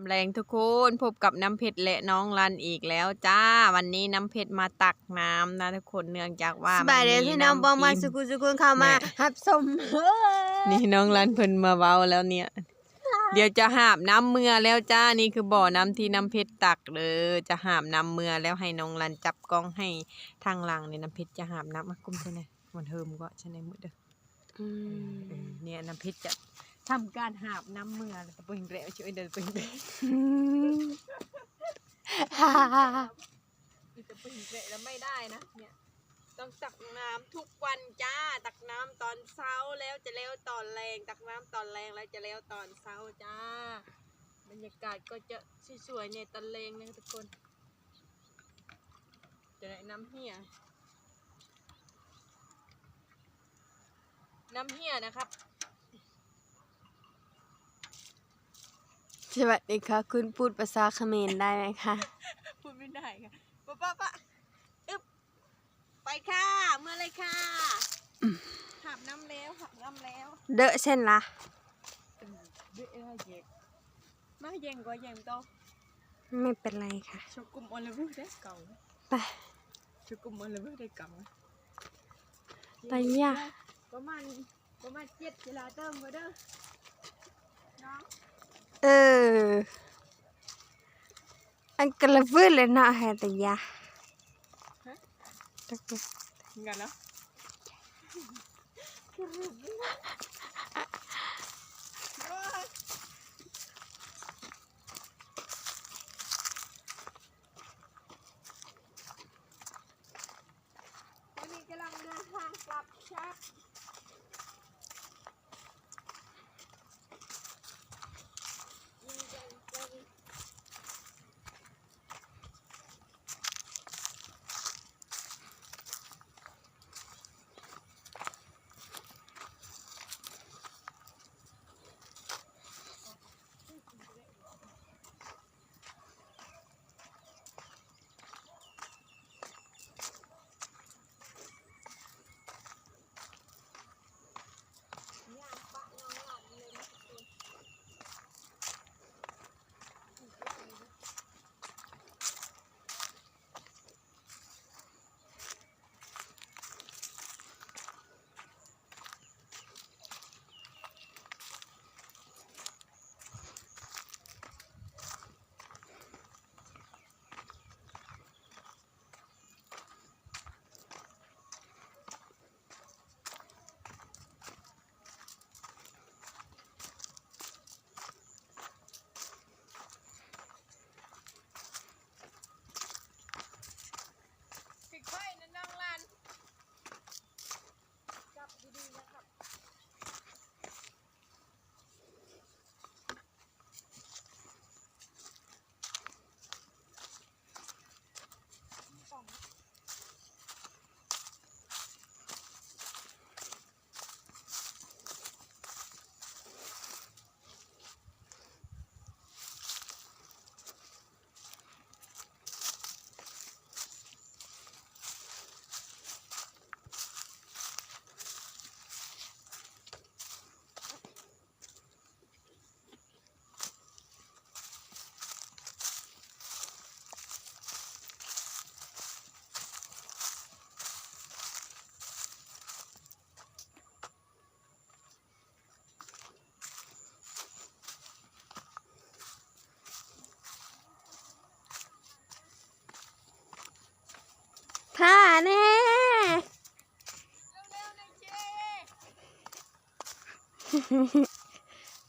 ำแรงทุกคนพบกับน้ำเพชรและน้องรันอีกแล้วจ้า วันนี้น้ำเพชรมาตักน้ำนะทุกคนเนื่องจากว่าสบายดีมัพี่น้องบองมากิสุกุสุกุเข้ามาแม่หับสมเฮ้ยนี่น้องรันเพิ่นมาเว้าแล้วเนี่ย เดี๋ยวจะหาบน้ำเมื่อแล้วจ้านี่คือบ่อน้ำที่น้ำเพชรตักเลยจะหาบน้ำเมื่อแล้วให้น้องรันจับกล้องให้ทางหลังนี่น้ำเพชรจะหาบน้ำมากุ้มใช่ไหมมันเฮิมก็ใช่ไหมมือเด้ออืมเออเนี่ยน้ำเพชรจะ ทำการหาบน้ำเมื่อแล้วก็เปิงแล้วช่วยเดินเปิงแล้วฮ่าจะปิ่งเละแล้วไม่ได้นะเนี่ยต้องตักน้ำทุกวันจ้า ตักน้ำตอนเช้าแล้วจะแล้วตอนแรง ตักน้ำตอนแรงแล้วจะแล้วตอนเช้าจ้า บรรยากาศก็จะสวยๆในตอนแรงนะทุกคน จะได้น้ำเหี่ยน้ำเหี่ยนะครับ สวัสดีค่ะ คุณพูดภาษาเขมรได้ไหมคะพูดไม่ได้ค่ะป้าป้าป้าอึบไปค่ะเมื่อไรค่ะหับน้ำแล้วหับน้ำแล้ว เดอะเช่นละเดี๋ยวเอ้ยเย็กมาเย็งก็เย็งโตไม่เป็นไรค่ะชกุมอลเลเวอร์ได้เก่าไปชกุมอลเลเวอร์ได้เก่าไปย่าประมาณประมาณเจ็ดเวลาเติมมาเด้อน้อง เออ อันกระฟื้นเลยเนาะแฮแต่ยาตักไปกันเนาะ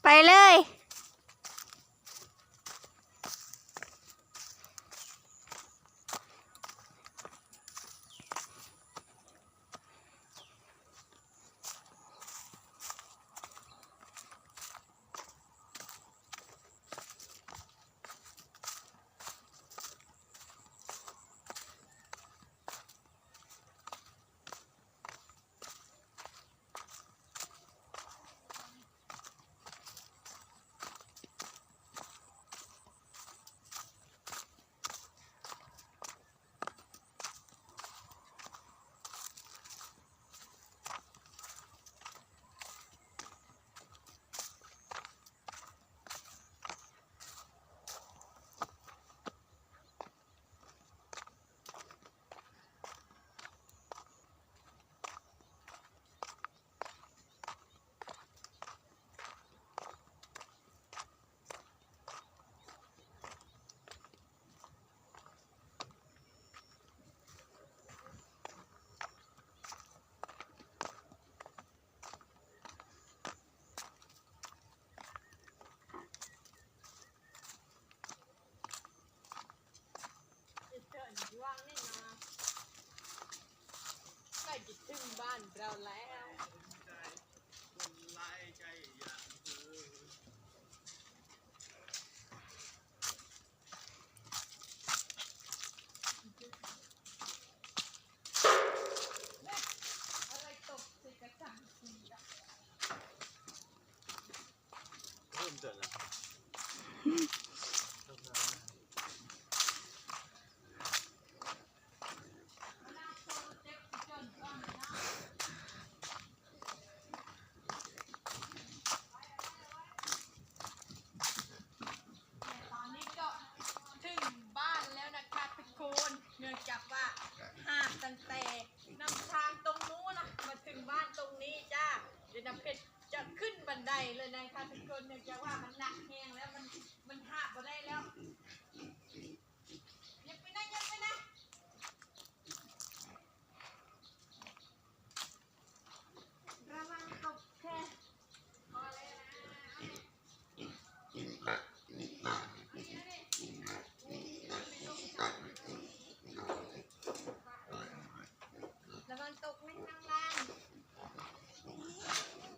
ไปเลย เดี๋ยวนจะขึ้นบันไดเลยนะคะทุกคนเนื่องจากว่ามันหนักแหงแล้วมันมันหักมาได้แล้วยังไปไหนยังไปไหนระวังตกแค่พอแล้วนะ ระวังตกไม่ข้างล่าง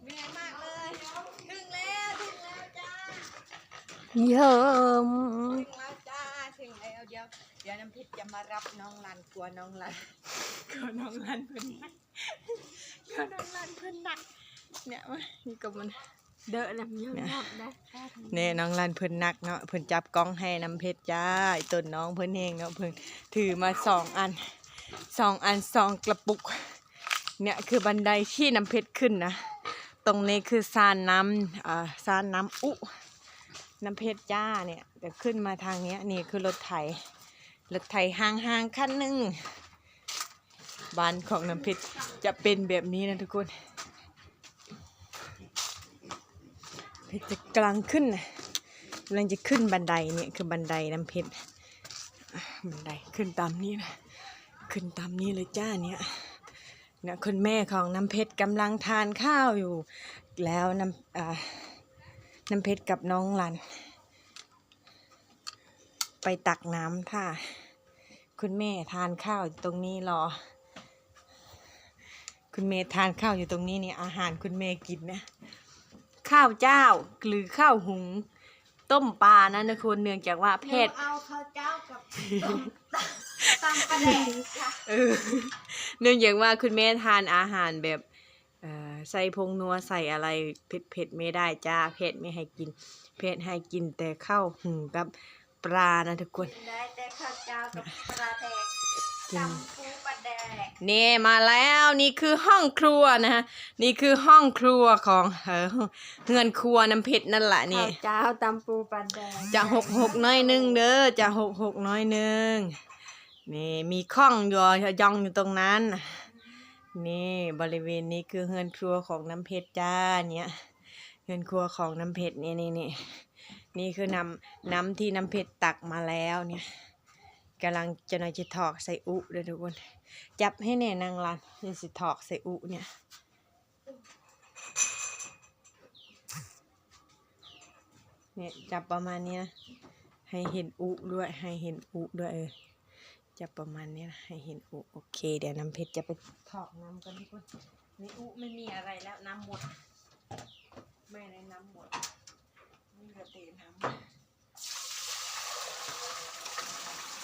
เหนื่อยมากเลย ถึงแล้ว ถึงแล้วจ้า เยิ้มถึงแล้วจ้าถึงแล้วเดี๋ยวเดี๋ยวน้ำพริกจะมารับน้องลันกลัวน้องลันกลัวน้องลันเพิ่อนนักกลัวน้องลันเพิ่อนหนักเนี่ยมานี่ก็มันเดอะน้ำยำยำได้เนี่ยน้องลันเพิ่อนนักเนาะเพิ่อนจับกล้องให้น้ำเพชรจ้าต้นน้องเพิ่อนเองเนาะเพิ่อนถือมาสองอันสองอันสองกระปุก เนี่ยคือบันไดที่น้ำเพชรขึ้นนะตรงนี้คือซานน้ำอ่าซานน้ำอุ น้ำเพชรจ้าเนี่ยเดี๋ยวขึ้นมาทางนี้นี่คือรถไถรถไถห่างๆคันหนึ่งบ้านของน้ำเพชรจะเป็นแบบนี้นะทุกคนเพชรจะกำลังขึ้นนะกำลังจะขึ้นบันไดเนี่ยคือบันไดน้ำเพชรบันไดขึ้นตามนี้นะขึ้นตามนี้เลยจ้าเนี่ยเนี่ยคุณแม่ของน้ำเพชรกำลังทานข้าวอยู่แล้วน้ำอ่า น้ำเพชรกับน้องลัน ไปตักน้ำค่ะ คุณแม่ทานข้าวอยู่ตรงนี้รอ คุณแม่ทานข้าวอยู่ตรงนี้เนี่ยอาหารคุณแม่กินนะ ข้าวเจ้าหรือข้าวหุง ต้มปลานะนะคุณเนื่องจากว่าเพศ เอาข้าวเจ้ากับตำปลาแดงค่ะ เออเนื่องจากว่าคุณแม่ทานอาหารแบบเอ่อ ใส่พงนัวใส่อะไรเผ็ดเผ็ดๆไม่ได้จ้าเผ็ดไม่ให้กิน เผ็ดให้กินแต่ข้าวหุงกับปลานะทุกคนได้แต่ข้าวเจ้ากับปลาแดงกินตำปูปลาแดงนี่มาแล้วนี่คือห้องครัวนะฮะนี่คือห้องครัวของเออเฮือนครัวน้ำเผ็ดนั่นแหละนี่ข้าวเจ้าตำปูปลาแดงจะหกหกน้อยหนึงเด้อจะหกหกน้อยหนึงนี่มีข้องอยู่ย่องอยู่ตรงนั้น นี่บริเวณนี้คือเฮือนครัวของน้ำเพชรจ้าเนี่ยเฮือนครัวของน้ำเพชรนี่นี่นี่นี่คือน้ำน้ำที่น้ำเพชรตักมาแล้วเนี่ยกำลังจะนอยจะถอกใส่อุเด้อทุกคนจับให้แน่นางรันนี่สิถอกใส่อุเนี่ยเนี่ยจับประมาณเนี้ยนะให้เห็นอุด้วยให้เห็นอุด้วยเออ จะประมาณนี้นะให้เห็นอุโอเค เดี๋ยวน้ำเพชรจะไปถอกน้ำกันทุกคนในอุไม่มีอะไรแล้วน้ำหมด ไม่ได้น้ำหมดนี่เหลือแต่น้ำ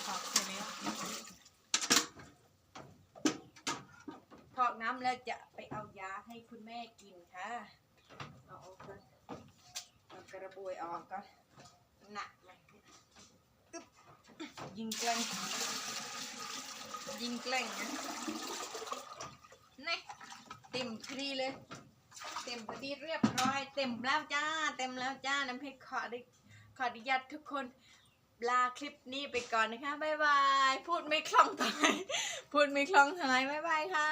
ถอกใช่ไหมถอกน้ำแล้วจะไปเอายาให้คุณแม่กินค่ะเอาออกก่อนเอากระบวยออกก่อนหนัก ยิงแกล้งยิงแกล้งนะนี่เต็มพอดีเลย เต็มพอดีเรียบร้อย เต็มแล้วจ้า เต็มแล้วจ้า น้ำเพชรขอได้ขออนุญาตทุกคนลาคลิปนี้ไปก่อนนะคะบ๊ายบาย พูดไม่คล่องเท่าไหร่พูดไม่คล่องเท่าไหร่บ๊ายบายค่ะ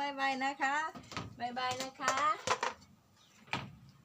บ๊ายบายนะคะบ๊ายบายนะคะ